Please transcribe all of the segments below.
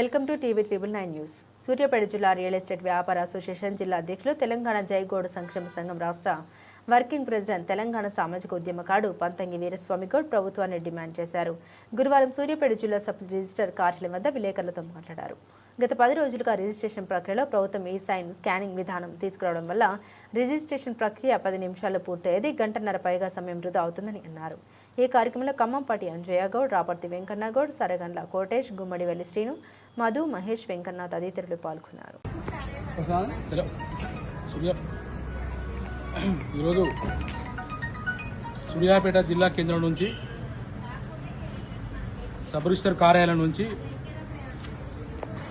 Welcome to TV triple nine news. Suryapet జిల్లా real estate వ్యాపార association జిల్లా అధ్యక్షులు తెలంగాణ జైగోడ సంక్షేమ సంఘం రాష్ట్ర వర్కింగ్ ప్రెసిడెంట్ తెలంగాణ సామాజిక ఉద్యమకాడు పంతంగి వీరస్వామి గౌడ్ ప్రభుత్వాన్ని డిమాండ్ చేశారు. గురువారం సూర్యాపేట జిల్లా సబ్ రిజిస్టర్ కార్యాలయం వద్ద విలేకరులతో మాట్లాడారు. గత పది రోజులుగా రిజిస్ట్రేషన్ ప్రక్రియలో ప్రభుత్వం ఈ సైన్ స్కానింగ్ విధానం తీసుకురావడం వల్ల రిజిస్ట్రేషన్ ప్రక్రియ పది నిమిషాల్లో పూర్తయ్యేది గంటన్నర పైగా సమయం వృధా అవుతుందని అన్నారు. ఈ కార్యక్రమంలో ఖమ్మంపాటి అంజయ్యగౌడ్ రాపర్తి వెంకన్న గౌడ్ సరగండ్ల కోటేష్ గుమ్మడివల్లి శ్రీను మధు మహేష్ వెంకన్న తదితరులు పాల్గొన్నారు. హలో ఈరోజు సూర్యాపేట జిల్లా కేంద్రం నుంచి సబ్ రిజిస్టర్ కార్యాలయం నుంచి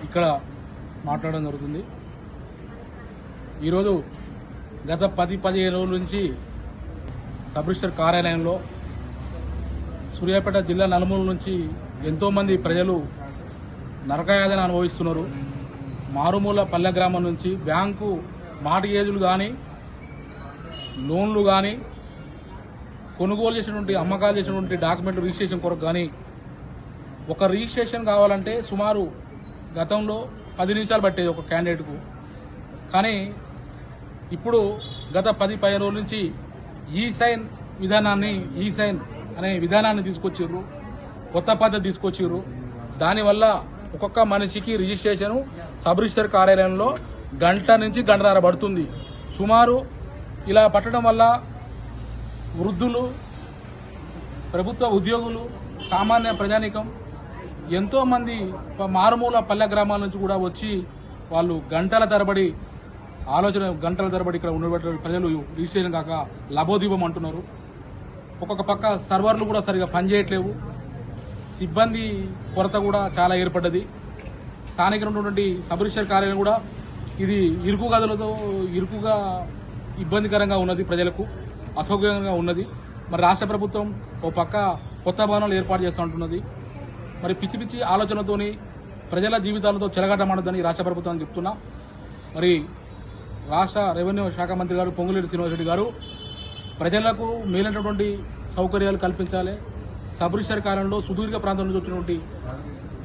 ఇక్కడ మాట్లాడడం జరుగుతుంది. ఈరోజు గత పది పదిహేను రోజుల నుంచి సబ్ రిజిస్టర్ కార్యాలయంలో సూర్యాపేట జిల్లా నలుమూల నుంచి ఎంతోమంది ప్రజలు నరకయాదన అనుభవిస్తున్నారు. మారుమూల పల్లె గ్రామం నుంచి బ్యాంకు మార్టిగేజులు కానీ లోన్లు కానీ కొనుగోలు చేసినటువంటి అమ్మకాలు చేసినటువంటి డాక్యుమెంట్ రిజిస్ట్రేషన్ కొరకు కానీ ఒక రిజిస్ట్రేషన్ కావాలంటే సుమారు గతంలో పది నిమిషాలు పట్టేది ఒక క్యాండిడేట్కు. కానీ ఇప్పుడు గత పది పదిహేను రోజుల నుంచి ఈ సైన్ విధానాన్ని ఈ సైన్ అనే విధానాన్ని తీసుకొచ్చిర్రు కొత్త పద్ధతి తీసుకొచ్చిర్రు. దానివల్ల ఒక్కొక్క మనిషికి రిజిస్ట్రేషన్ సబ్ రిజిస్టర్ కార్యాలయంలో గంట నుంచి గంటన్నర పడుతుంది. సుమారు ఇలా పట్టడం వల్ల వృద్ధులు ప్రభుత్వ ఉద్యోగులు సామాన్య ప్రజానికం ఎంతోమంది మారుమూల పల్లె గ్రామాల నుంచి కూడా వచ్చి వాళ్ళు గంటల తరబడి ఆలోచన గంటల తరబడి ఇక్కడ ఉన్న ప్రజలు రిజిస్ట్రేషన్ కాక లబోదీపం అంటున్నారు. ఒక్కొక్క పక్క సర్వర్లు కూడా సరిగా పనిచేయట్లేవు. సిబ్బంది కొరత కూడా చాలా ఏర్పడ్డది. స్థానికంగా ఉన్నటువంటి సబ్ రిజిస్టర్ కార్యాలయం కూడా ఇది ఇరుకు గదులతో ఇరుకుగా ఇబ్బందికరంగా ఉన్నది ప్రజలకు అసౌకర్యంగా ఉన్నది. మరి రాష్ట్ర ప్రభుత్వం ఓ పక్క కొత్త భవనాలు ఏర్పాటు చేస్తూ ఉంటున్నది. మరి పిచ్చి పిచ్చి ఆలోచనతోని ప్రజల జీవితాలతో చెలగాటమాడదని రాష్ట్ర ప్రభుత్వం చెప్తున్నా. మరి రాష్ట్ర రెవెన్యూ శాఖ మంత్రి గారు పొంగులేటి శ్రీనివాసరెడ్డి గారు ప్రజలకు మేలైనటువంటి సౌకర్యాలు కల్పించాలి. సబ్ కాలంలో సుదీర్ఘ ప్రాంతం నుంచి వచ్చినటువంటి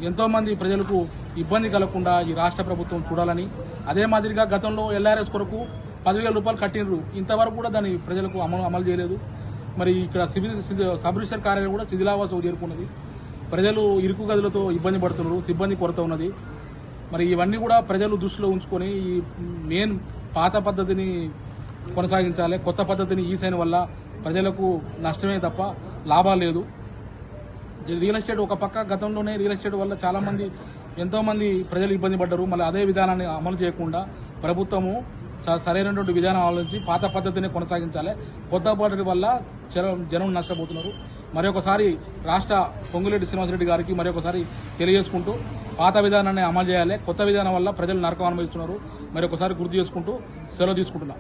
ఎంతోమంది ప్రజలకు ఇబ్బంది కలగకుండా ఈ రాష్ట్ర ప్రభుత్వం చూడాలని అదే మాదిరిగా గతంలో ఎల్ఆర్ఎస్ కొరకు పదివేల రూపాయలు కట్టినరు ఇంతవరకు కూడా దాన్ని ప్రజలకు అమలు అమలు చేయలేదు. మరి ఇక్కడ సివిల్ సిద్ధ- కార్యాలయం కూడా శిథిలావాసం చేరుకున్నది. ప్రజలు ఇరుకు గదులతో ఇబ్బంది పడుతున్నారు సిబ్బంది కొరత ఉన్నది. మరి ఇవన్నీ కూడా ప్రజలు దృష్టిలో ఉంచుకొని ఈ మెయిన్ పాత పద్ధతిని కొనసాగించాలి. కొత్త పద్ధతిని ఈ సైన్ వల్ల ప్రజలకు నష్టమే తప్ప లాభాలు లేదు. రియల్ ఎస్టేట్ ఒక పక్క గతంలోనే రియల్ ఎస్టేట్ వల్ల చాలామంది ఎంతోమంది ప్రజలు ఇబ్బంది పడ్డారు. మళ్ళీ అదే విధానాన్ని అమలు చేయకుండా ప్రభుత్వము సరైనటువంటి విధానం ఆలోచించి పాత పద్ధతిని కొనసాగించాలి. కొత్త పద్ధతి వల్ల జనం జనం నష్టపోతున్నారు. మరొకసారి రాష్ట్ర పొంగులేటి శ్రీనివాసరెడ్డి గారికి మరొకసారి తెలియజేసుకుంటూ పాత విధానాన్ని అమలు చేయాలి. కొత్త విధానం వల్ల ప్రజలు నరకం అనుభవిస్తున్నారు. మరొకసారి గుర్తు చేసుకుంటూ సెలవు తీసుకుంటున్నాం.